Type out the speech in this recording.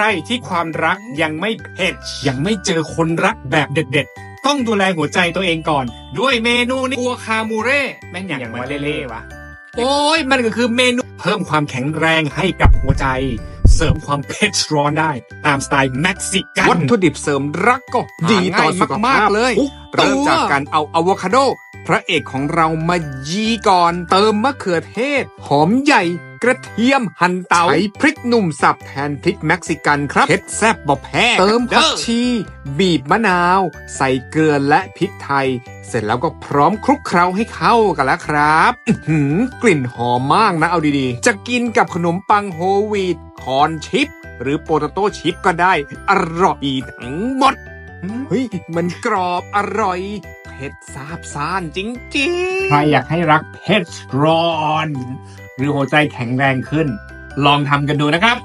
รที่ความรักยังไม่เผ็ดยังไม่เจอคนรักแบบเด็ดๆ ต้องดูแลหัวใจตัวเองก่อน ด้วยเมนูนี้กัวคามูเร่แม่งอย่างว่าเล่ๆวะ โอ้ยมันก็คือเมนูเพิ่มความแข็งแรงให้กับหัวใจ เสริมความเผ็ดร้อนได้ ตามสไตล์เม็กซิกัน วัตถุดิบเสริมรักก็ดีต่อสุขภาพเลยทุกตัวเริ่มจากการเอาอะโวคาโด พระเอกของเรามายีก่อน เติมมะเขือเทศ หอมใหญ่กระเทียมหั่นเตาใช้พริกหนุ่มสับแทนพริกเม็กซิกันครับเผ็ดแซ่บบอแพ้เติมผักชี บีบมะนาว ใส่เกลือและพริกไทย เสร็จแล้วก็พร้อมคลุกเคล้าให้เข้ากันแล้วครับอื้อหือกลิ่นหอมมากนะเอาดีๆ จะกินกับขนมปังโฮลวีต คอนชิป หรือโปเตโต้ชิปก็ได้ อร่อยทั้งหมดเฮ้ยมันกรอบอร่อย เผ็ดซาบซ่านจริงๆ ใครอยากให้รักเผ็ดร้อน หรือหัวใจแข็งแรงขึ้น ลองทำกันดูนะครับ